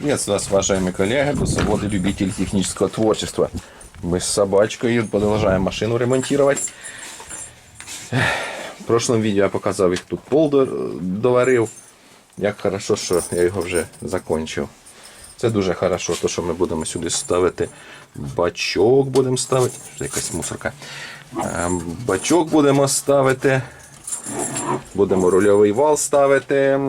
Приветствую вас, уважаемые коллеги, до свободы любителей технического творчества. Мы с собачкой продолжаем машину ремонтировать. В прошлом відео я показав, як тут пол до- доварив. Як хорошо, що я його вже закончив. Це дуже хорошо, то що ми будемо сюди ставити бачок, будемо ставити. Що якась мусорка. Е, Бачок будемо ставити. Будемо рульовий вал ставити.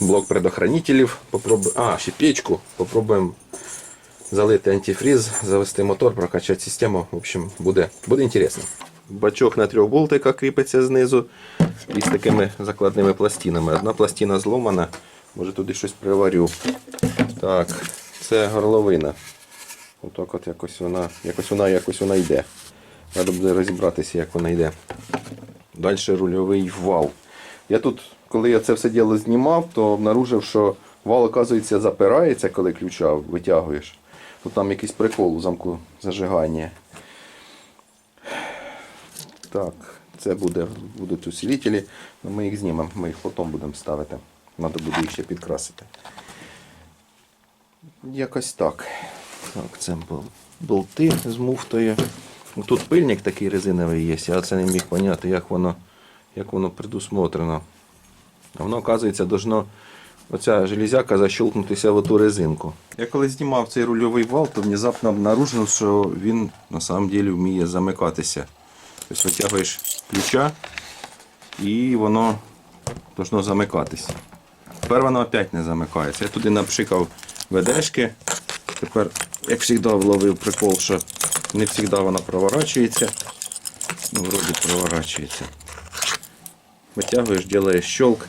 Блок предохранителів. Попробуємо. А, ще печку. Попробуємо залити антифриз, завести мотор, прокачати систему. В общем, буде, буде інтересно. Бачок на трьох болтиках кріпиться знизу із такими закладними пластинами. Одна пластина зломана, може туди щось приварю. Так, це горловина. Отак от якось вона, якось вона, якось вона йде. Треба буде розібратися, як вона йде. Далі рульовий вал. Я тут, коли я це все діло знімав, то обнаружив, що вал, оказується, запирається, коли ключа витягуєш. Тут там якийсь прикол у замку зажигання. Так, це буде, будуть але ми їх знімемо, ми їх потім будемо ставити. Треба буде їх ще підкрасити. Якось так. Так, це болти з муфтою. Ну, Тут пильник такий резиновий є, я це не міг поняти, як воно, як воно предусмотрено. Воно, оказується, должно оця железяка защелкнутися в ту резинку. Я коли знімав цей рульовий вал, то внезапно обнаружив, що він на самом деле вміє замикатися. Тобто витягуєш ключа і воно должно замикатися. Тепер воно опять не замикається. Я туди напшикав ведешки. Тепер, як завжди, вловив прикол, що не завжди воно проворачується. Ну, вроді проворачується. Витягуєш, робиш щелк,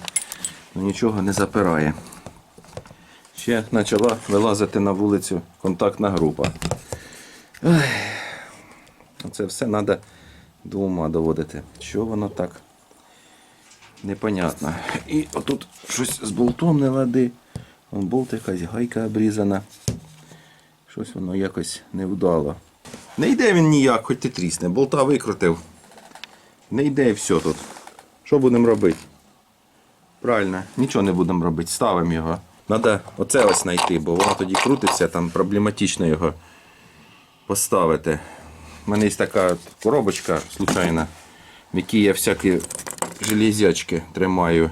нічого не запирає. Ще почала вилазити на вулицю контактна група. Це все треба до ума доводити. Що воно так? Непонятно. І отут щось з болтом не лади. Вон болт якась гайка обрізана. Щось воно якось невдало. Не йде він ніяк, хоч ти трісне. Болта викрутив. Не йде все тут. Що будемо робити? Правильно, нічого не будемо робити, ставимо його. Треба оце ось знайти, бо воно тоді крутиться, там проблематично його поставити. У мене є така коробочка случайна, в якій я всякі железячки тримаю,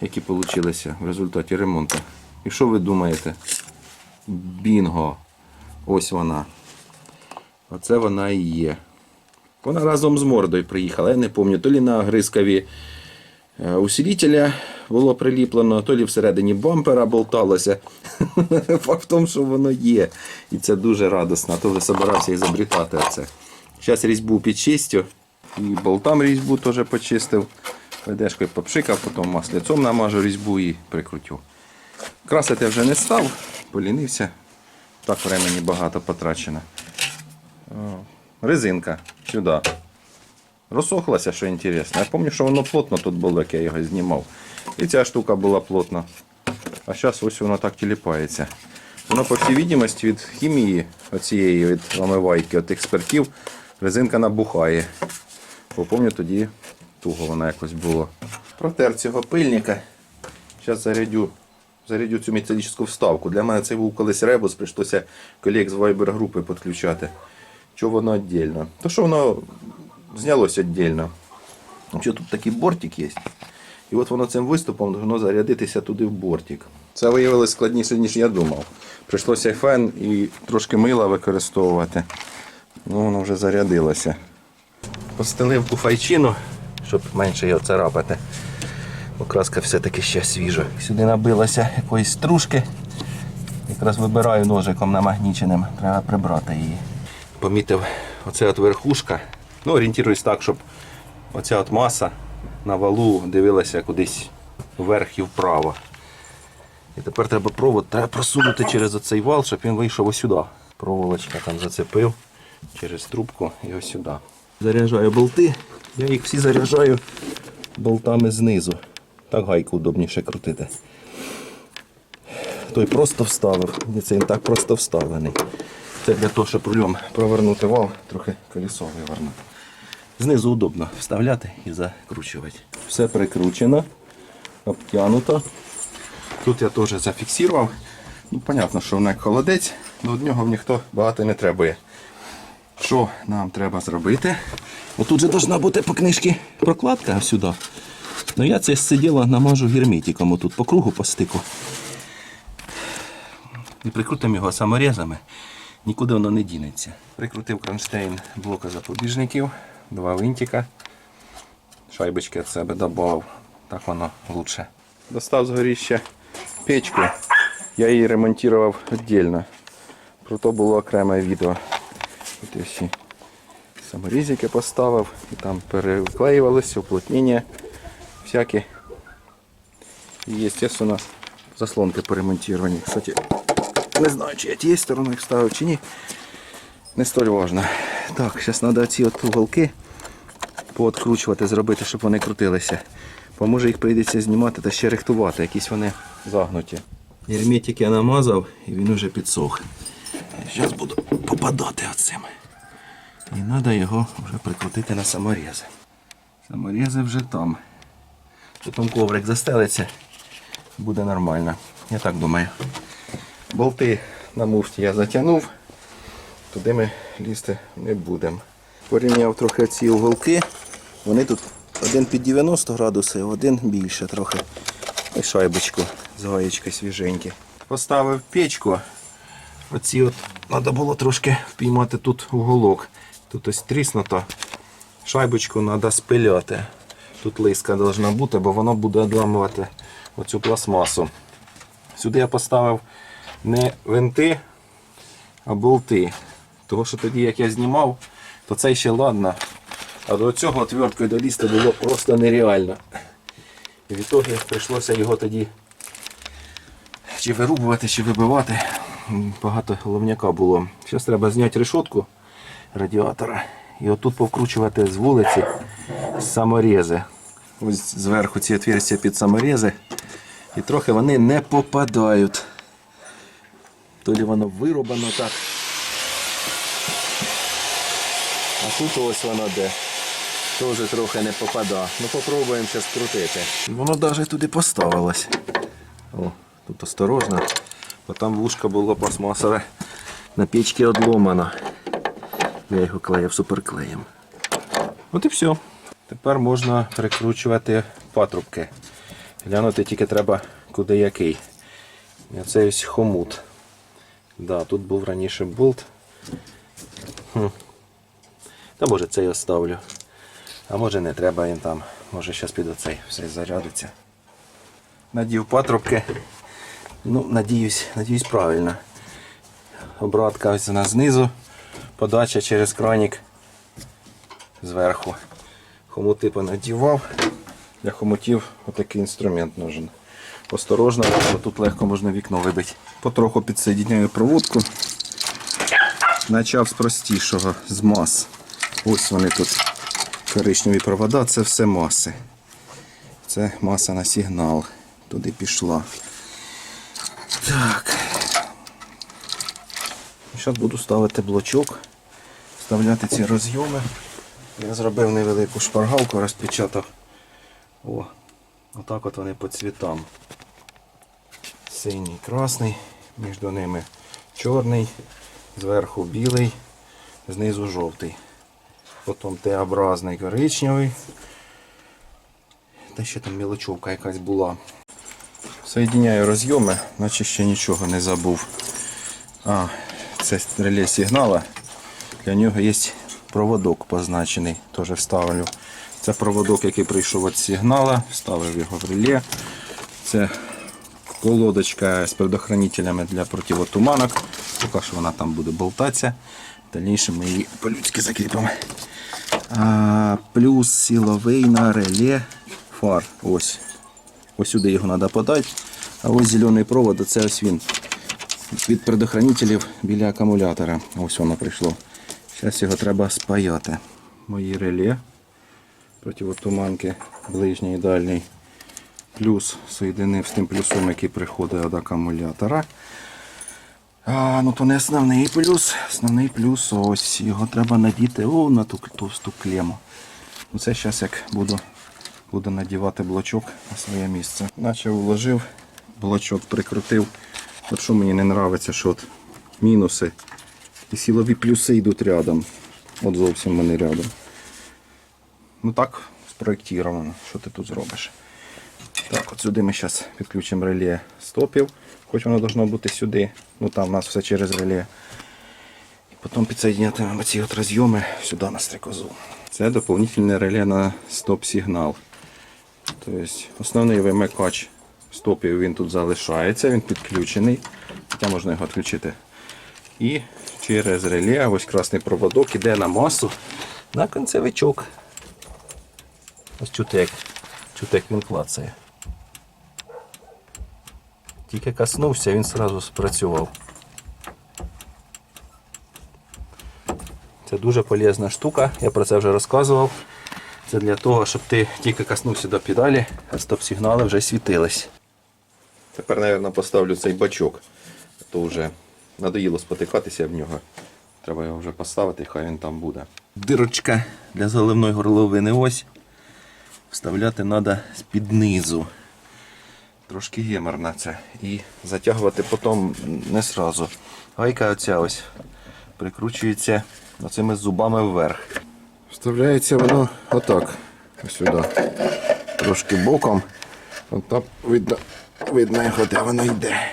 які вийшли в результаті ремонту. І що ви думаєте? Бінго! Ось вона. Оце вона і є. Вона разом з мордою приїхала. Я не пам'ятаю, то лі на огризкові е, усилителя було приліплено, то лі всередині бампера болталося. Факт в тому, що воно є. І це дуже радісно. А то вже собирався і забрітати оце. Зараз різьбу підчистю. І болтам різьбу теж почистив. Ведешкою попшикав, потім маслицом намажу різьбу і прикрутю. Красити вже не став, полінився. Так времени багато потрачено. Резинка сюди. Розсохлася, що інтересно. Я пам'ятаю, що воно плотно тут було, як я його знімав. І ця штука була плотна. А зараз ось воно так тіліпається. Воно, по всій відомості, від хімії оцієї, від омивайки, від експертів, резинка набухає. Бо пам'ятаю, тоді туго вона якось було. Протер цього пильника. Зараз зарядю, зарядю цю металічну вставку. Для мене це був колись ребус, прийшлося колег з Viber групи підключати. Чого воно віддільно? То що воно знялося віддільно. Що тут такий бортик є. І от воно цим виступом воно зарядитися туди в бортик. Це виявилось складніше, ніж я думав. Прийшлося фен і трошки мила використовувати. Ну, воно вже зарядилося. Постелив куфайчину, щоб менше його царапати. Окраска все-таки ще свіжа. Сюди набилося якоїсь стружки. Якраз вибираю ножиком намагніченим, треба прибрати її. Помітив оце от верхушка. Ну, орієнтуюсь так, щоб оця от маса на валу дивилася кудись вверх і вправо. І тепер треба провод треба просунути через оцей вал, щоб він вийшов ось сюди. Проволочка там зацепив через трубку і ось сюди. Заряджаю болти, я їх всі заряджаю болтами знизу. Так гайку удобніше крутити. Той просто вставив, це він так просто вставлений. Це для того, щоб рулем провернути вал, трохи колесо вивернути. Знизу удобно вставляти і закручувати. Все прикручено, обтянуто. Тут я теж зафіксував. Ну, понятно, що вона як холодець, але від нього ніхто багато не требує. Що нам треба зробити? Отут же должна бути по книжці прокладка сюди. Ну я це сиділо намажу герметиком отут по кругу по стику. І прикрутимо його саморезами, нікуди воно не дінеться. Прикрутив кронштейн блока запобіжників, два винтика, шайбочки від себе додав, так воно лучше. Достав з горіща печку, я її ремонтував віддільно. Про то було окреме відео. Тут я всі саморізики поставив і там переклеювалися, уплотнення всякі. І, естественно, заслонки поремонтовані. Кстати, не знаю, чи я тією стороною ставив, чи ні. Не столь важно. Так, зараз треба ці от уголки пооткручувати, зробити, щоб вони крутилися. Бо може їх прийдеться знімати та ще рихтувати, якісь вони загнуті. Герметик я намазав і він вже підсох. Зараз буду попадати оцим. І треба його вже прикрутити на саморези. Саморези вже там. Потім коврик застелиться, буде нормально. Я так думаю. Болти на муфті я затягнув, туди ми лізти не будемо. Порівняв трохи ці уголки. Вони тут один під 90 градусів, один більше трохи. І шайбочку з гаєчкою свіженькі. Поставив печку. Оці от треба було трошки впіймати тут уголок. Тут ось тріснуто. Шайбочку треба спиляти. Тут лиска повинна бути, бо воно буде відламувати оцю пластмасу. Сюди я поставив не винти, а болти. Тому що тоді, як я знімав, то це ще ладно. А до цього отверткою долізти було просто нереально. І від того прийшлося його тоді чи вирубувати, чи вибивати. Багато головняка було. Зараз треба зняти решетку радіатора. І отут повкручувати з вулиці саморези. Ось зверху ці отверстия під саморези. І трохи вони не попадають. То лі воно вирубано так. А тут ось воно де. Теж трохи не попада. Ну попробуємо зараз крутити. Воно навіть туди поставилось. О, тут осторожно. Бо там вушка було пластмасове. На печці одломано. Я його клеїв суперклеєм. От і все. Тепер можна перекручувати патрубки. Глянути тільки треба куди який. Оце ось хомут. Да, тут був раніше болт. Та може цей оставлю. А може не треба їм там. Може зараз під оцей все зарядиться. Надів патрубки. Ну, надіюсь, надіюсь правильно. Обратка ось вона знизу. Подача через кранік зверху. Хомути понадівав. Для хомутів отакий інструмент нужен. Осторожно, бо тут легко можна вікно вибити. Потроху підсоєдняю проводку. Почав з простішого, з мас. Ось вони тут коричневі провода, це все маси. Це маса на сигнал. Туди пішла. Так. Зараз буду ставити блочок, вставляти ці розйоми. Я зробив невелику шпаргалку, розпечатав. О, отак от вони по цвітам. Синій, красний, між ними чорний, зверху білий, знизу жовтий. Потім Т-образний коричневий. Та ще там мілочовка якась була. Соєдиняю розйоми, наче ще нічого не забув. А, це реле сигнала. Для нього є проводок позначений, теж вставлю. Це проводок, який прийшов від сигнала, вставив його в реле. Це колодочка з предохранителями для противотуманок. Поки що вона там буде болтатися. В дальнішому ми її по-людськи закріпимо. А, плюс силовий на реле фар. Ось. Ось сюди його треба подати. А ось зелений провод, це ось він. Від предохранителів біля акумулятора. Ось воно прийшло. Зараз його треба спаяти. Мої реле противотуманки ближній і дальній. Плюс соєдинив з тим плюсом, який приходить від акумулятора. А, ну то не основний плюс. Основний плюс ось. Його треба надіти о, на ту товсту клему. Ну Це зараз як буду, буду надівати блочок на своє місце. Наче вложив блочок прикрутив. От що мені не подобається, що от мінуси і силові плюси йдуть рядом. От зовсім вони рядом. Ну так спроєктовано. Що ти тут зробиш? Так, от сюди ми зараз підключимо реле стопів, хоч воно должно бути сюди. Ну там у нас все через реле. І потім підсоединятимемо ці от розйоми сюди на стрекозу. Це доповнительне реле на стоп-сигнал. Тобто основний вимикач стопів він тут залишається, він підключений. Хоча можна його відключити. І через реле ось красний проводок іде на масу на концевичок. Ось чути як, чути, він клацає. Тільки коснувся, він одразу спрацював. Це дуже полезна штука, я про це вже розказував. Це для того, щоб ти тільки коснувся до педалі, а стоп-сигнали вже світились. Тепер, мабуть, поставлю цей бачок. То вже надоїло спотикатися в нього. Треба його вже поставити, хай він там буде. Дирочка для заливної горловини ось. Вставляти треба з-під низу. Трошки геморно це. І затягувати потім не сразу. Гайка оця ось прикручується оцими зубами вверх. Вставляється воно отак. Ось сюди. Трошки боком. От там видно, видно його, де воно йде.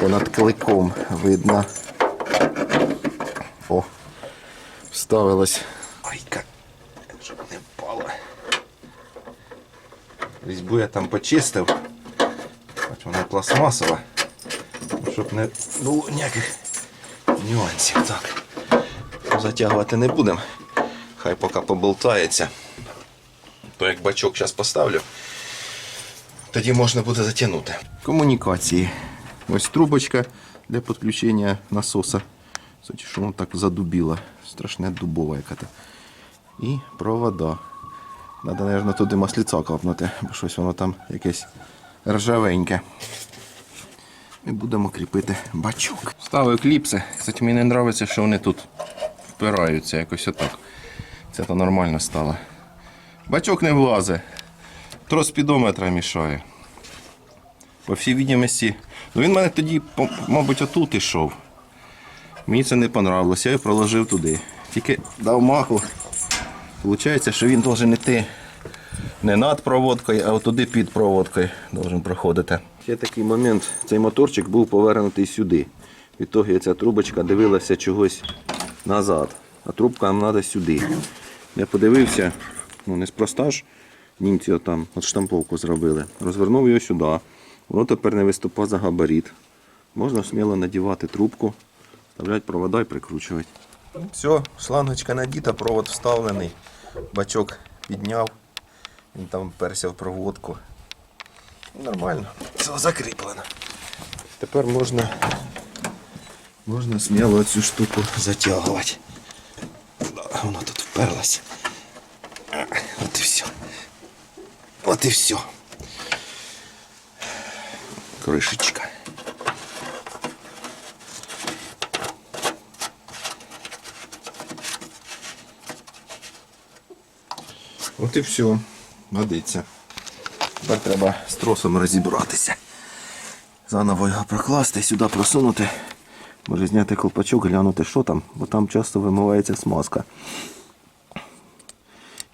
Понад кликом видно. О, вставилось. Айка, щоб не впало. Різьбу я там почистив. Хоч вона пластмасова. Ну, Щоб не було ніяких нюансів. Так. Затягувати не будемо. Хай поки поболтається. То як бачок зараз поставлю, тоді можна буде затягнути. Комунікації. Ось трубочка для підключення насоса. Кстати, що воно так задубіло. Страшне дубова яка-то. І провода. Надо, мабуть, туди масліця капнути, бо щось воно там якесь ржавеньке. І будемо кріпити бачок. Ставив кліпси. Кстати, мені не подобається, що вони тут впираються якось отак. Це то нормально стало. Бачок не влазить. Трос спідометра мішає. По всій відомості. Ну він в мене тоді, мабуть, отут ішов. Мені це не понравилося, я його проложив туди. Тільки дав маху. Получається, що він должен йти не над проводкою, а туди під проводкою должен проходити. Ще такий момент, цей моторчик був повернутий сюди. Від того ця трубочка дивилася чогось назад, а трубка нам треба сюди. Я подивився, ну неспроста ж німці там от штамповку зробили. Розвернув його сюди. Воно тепер не виступає за габарит. Можна сміло надівати трубку, вставляти провода і прикручувати. Все, шлангочка надіта, провод вставлений, бачок підняв, він там вперся в проводку. Нормально, все закріплено. Тепер можна, можна сміло цю штуку затягувати. Воно тут вперлось. А, От і все. От і все. Кришечка. От і все. Годиться. Тепер треба з тросом розібратися. Заново його прокласти, сюди просунути. Може зняти колпачок, глянути, що там, бо там часто вимивається смазка.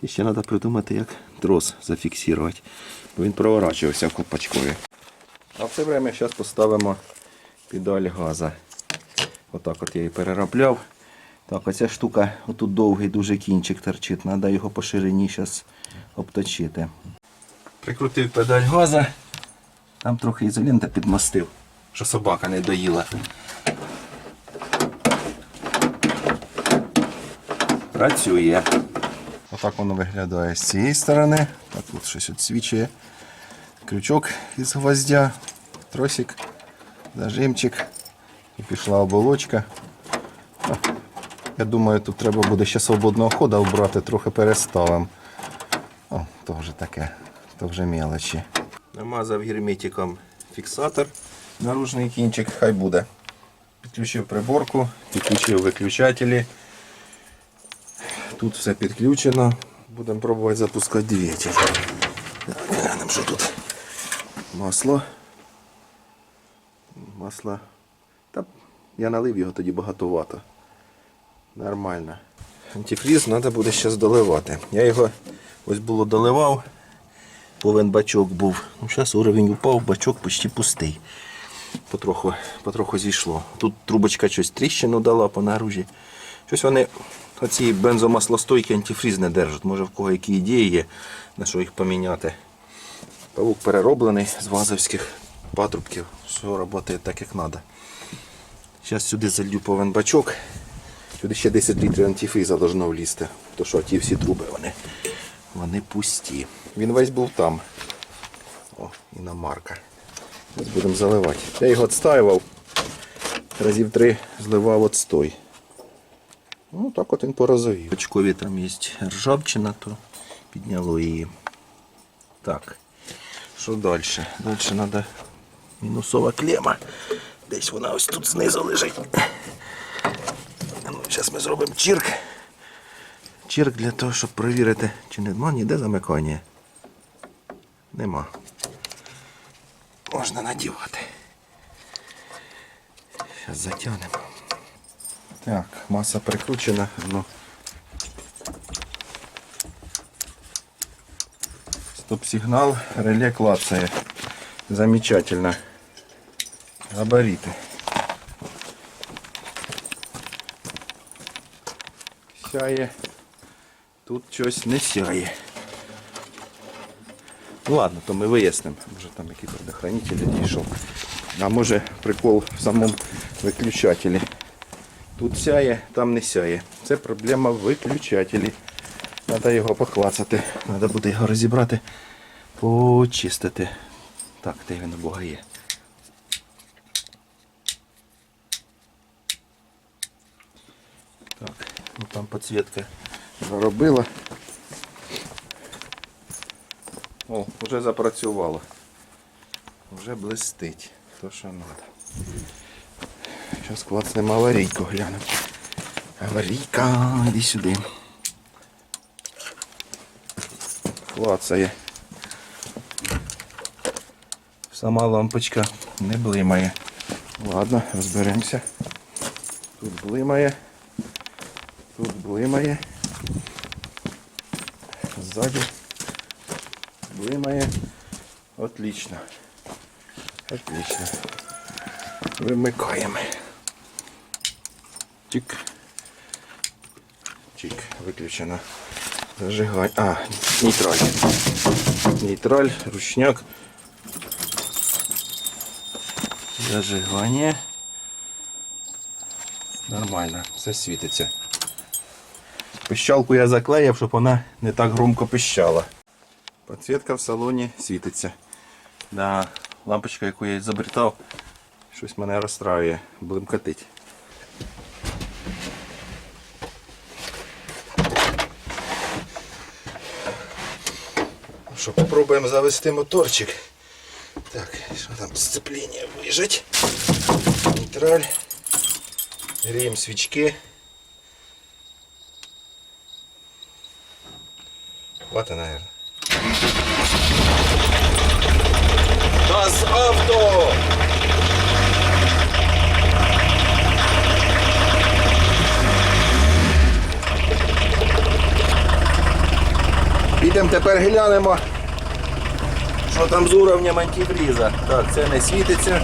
І ще треба придумати, як трос зафіксувати. Бо він проворачувався в колпачкові. А в це время зараз поставимо педаль газа. Отак от я її переробляв. Так, оця штука, отут довгий дуже кінчик торчить, треба його по ширині зараз обточити. Прикрутив педаль газа, там трохи ізолента підмастив, що собака не доїла. Працює. Отак воно виглядає з цієї сторони. Так тут щось відсвічує. Крючок із гвоздя, тросик, зажимчик. І пішла оболочка. Я думаю, тут треба буде ще свободного ходу обрати, трохи переставимо. О, то вже таке, то вже мелочі. Намазав герметиком фіксатор, наружний кінчик, хай буде. Підключив приборку, підключив виключателі. Тут все підключено. Будемо пробувати запускати двигатель. Глянемо, що тут масло. Масло. Та я налив його тоді багатовато. Нормально. Антифріз треба буде зараз доливати. Я його ось було доливав. Повен бачок був. Ну, зараз уровень упав, бачок почти пустий. Потроху, потроху зійшло. Тут трубочка щось тріщину дала по наружі. Щось вони, оці бензомаслостойкі антифріз не держать. Може в кого які ідеї є, на що їх поміняти. Павук перероблений з вазовських патрубків. Все працює так, як треба. Зараз сюди залью повен бачок. Сюди ще 10 літрів антифриза должно влізти. То що ті всі труби вони, вони пусті. Він весь був там. О, іномарка. Ось будемо заливати. Я його відстаював. Разів три зливав отстой. Ну, так от він порозовів. Очкові там є ржавчина, то підняло її. Так. Що далі? Далі треба мінусова клема. Десь вона ось тут знизу лежить. Зараз ми зробимо чірк. Чірк для того, щоб перевірити, чи нема ніде замикання. Нема. Можна надівати. Зараз затягнемо. Так, маса прикручена. Ну. Стоп-сигнал, реле клацає. Замечательно. Габариты. Сяє. Тут щось не сяє. Ну ладно, то ми вияснимо. Може там який предохранитель дійшов. А може прикол в самому виключателі. Тут сяє, там не сяє. Це проблема виключателі. Треба його поклацати. Треба буде його розібрати, почистити. Так, де він у Бога є. Так, ну там підсвітка заробила. О, вже запрацювало. Вже блистить. То що треба. Зараз клацнемо аварійку глянемо. Аварійка, іди сюди. Клацає. Сама лампочка не блимає. Ладно, розберемося. Тут блимає. Блимає. Ззаді блимає. Отлично. Отлично. Вимикаємо. Чик. Чик. Виключено. Зажигай. А, нейтраль. Нейтраль, ручняк. Зажигання. Нормально, все світиться. Пищалку я заклеїв, щоб вона не так громко пищала. Подсвітка в салоні світиться. Да, лампочка, яку я изобретав, щось мене розстраює, блимкатить. Що, попробуємо завести моторчик. Так, що там сцеплення вижать. Нейтраль. Гріємо свічки. Хватит, наверное. Das Auto! Підемо тепер глянемо, що там з уровнем антифріза. Так, це не світиться.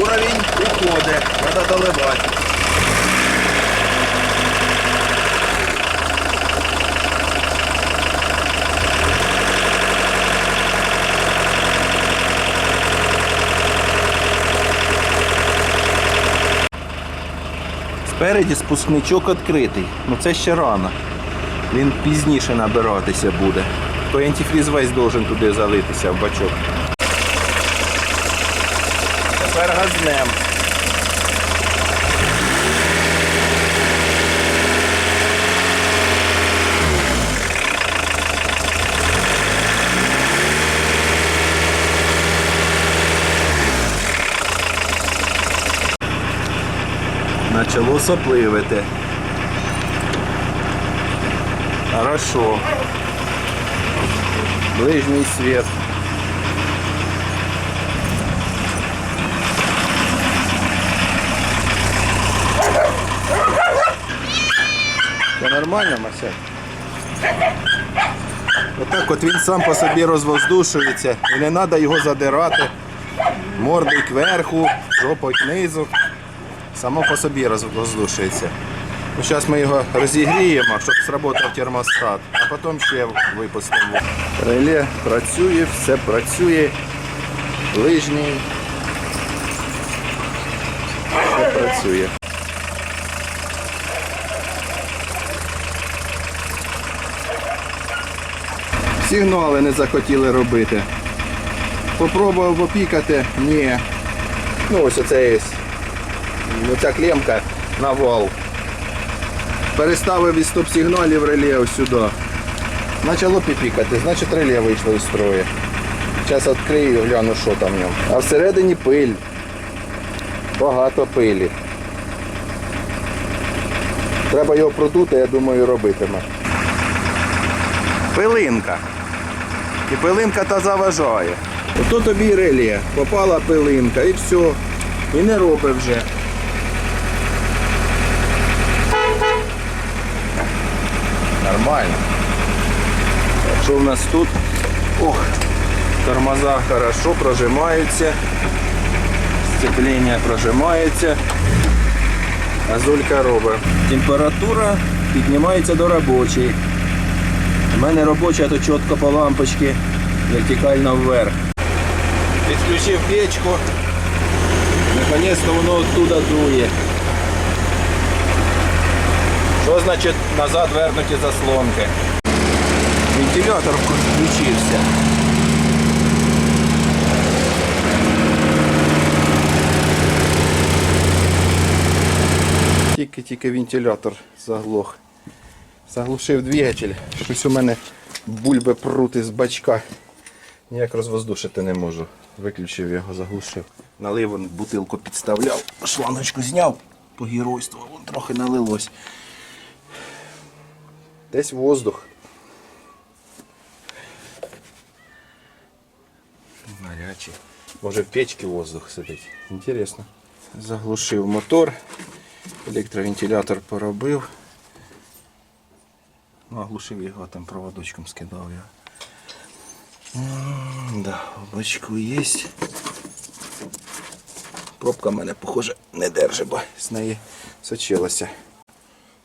Уровень уходить, треба доливати. Спереді спускничок відкритий. Ну це ще рано. Він пізніше набиратися буде. То антифріз весь должен туди залитися в бачок. Тепер газнем. Начало сопливити. Хорошо. ближній світ. Це нормально, Марсель? Отак от він сам по собі розвоздушується і не треба його задирати. Мордою кверху, жопою книзу. Само по собі розвоздушується. Ну, Зараз ми його розігріємо, щоб сработав термостат, а потім ще випустимо. Реле працює, все працює. Лижній. Все працює. Сигнали не захотіли робити. Попробував попікати, ні. Ну ось оце є. Оця клемка на вал. Переставив із стоп-сигналів реле сюди. Почало піпікати, значить реле вийшло із строю. Зараз відкрию гляну, що там в ньому. А всередині пиль. Багато пилі. Треба його продути, я думаю, робитиме. Пилинка. І пилинка та заважає. Ото тобі реле. Попала пилинка і все. І не робить вже. Нормально. Що в нас тут? Ох, тормоза хорошо прожимаються. Сцеплення прожимається. Азулька робить. Температура піднімається до робочої. У мене робоча то чітко по лампочці, вертикально вверх. Підключив печку. Наконець-то воно оттуда дує. Що значить назад вернуті заслонки? Вентилятор включився. Тільки-тільки вентилятор заглох. Заглушив двигатель. Щось у мене бульби прути з бачка. Ніяк розвоздушити не можу. Виключив його, заглушив. Налив бутилку підставляв, шланочку зняв по геройству, вон трохи налилось. Десь воздух. Гарячий. Може в печці воздух сидить. Інтересно. Заглушив мотор. Електровентилятор поробив. Ну, оглушив його, там проводочком скидав я. Да, облачко є. Пробка в мене, похоже, не держить, бо з неї сочилася.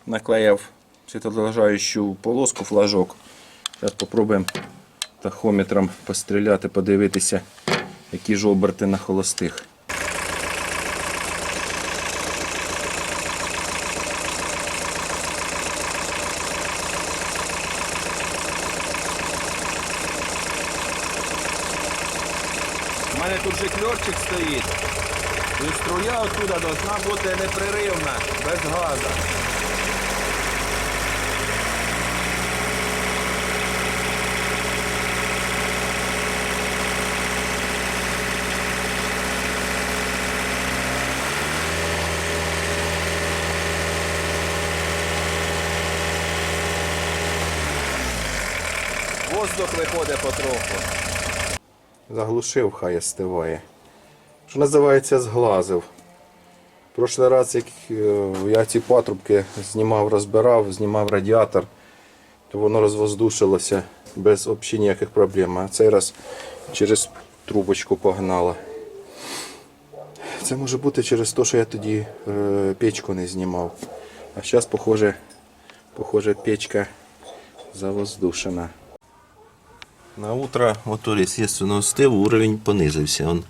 Наклеїв світловажаючу полоску флажок. Зараз спробуємо тахометром постріляти, подивитися, які ж оберти на холостих. У мене тут же кльорчик стоїть. І струя оттуда должна бути непреривна, без газу. Воздух виходить потроху. Заглушив, хай остиває. Що називається, зглазив. Прошлий раз, як е, я ці патрубки знімав, розбирав, знімав радіатор, то воно розвоздушилося без взагалі ніяких проблем. А цей раз через трубочку погнало. Це може бути через те, що я тоді е, печку не знімав. А зараз, похоже, похоже, печка завоздушена. На утро мотор, естественно, стив, уровень понизився. Он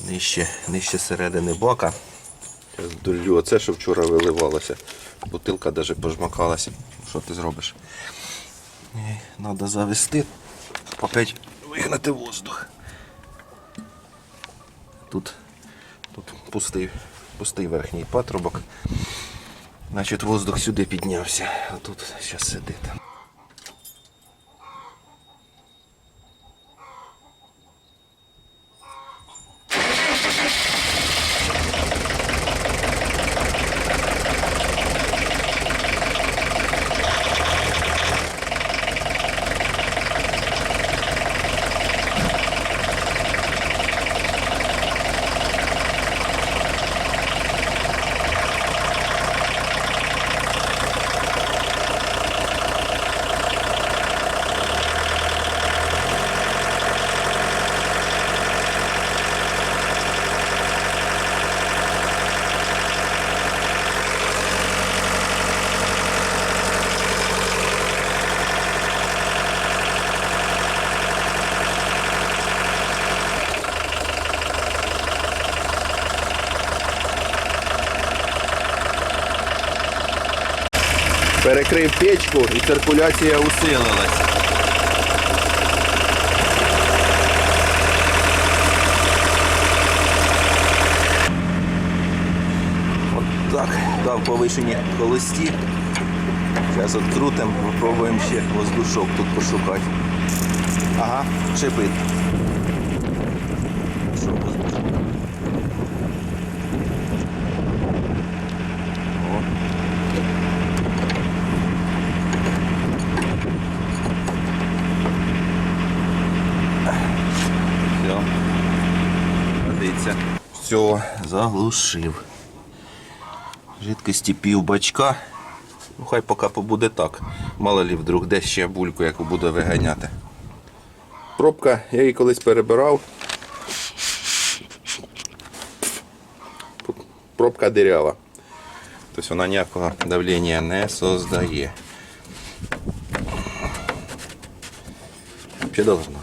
нижче, нижче середини. Зараз долю оце, що вчора виливалося. Бутилка навіть пожмакалася. Що ти зробиш? Треба завести, опять вигнати воздух. Тут, тут пустий, пустий верхній патрубок. Значить, воздух сюди піднявся, а тут зараз сидить. Перекрив печку і циркуляція усилилась. От так, дав повишені холості. Зараз відкрутимо, попробуємо ще воздушок тут пошукати. Ага, шипить. Що воздушок? О. Все. Годиться. Все, заглушив. Жидкості пів бачка. Ну, хай поки побуде так. Мало лі вдруг десь ще бульку, яку буде виганяти. Пробка, я її колись перебирав. Пробка дирява. Тобто вона ніякого давлення не создає. Ще должна.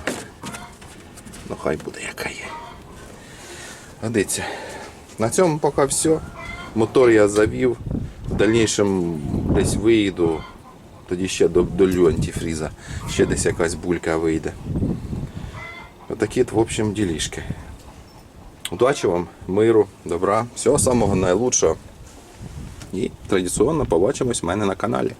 Ну хай буде яка є. Годиться. На цьому поки все. Мотор я завів. В дальнішому десь виїду. Тоді ще до- долю антифріза. Ще десь якась булька вийде. Отакі, в общем, ділішки. Удачі вам, миру, добра, всього самого найлучшого. І традиційно побачимось в мене на каналі.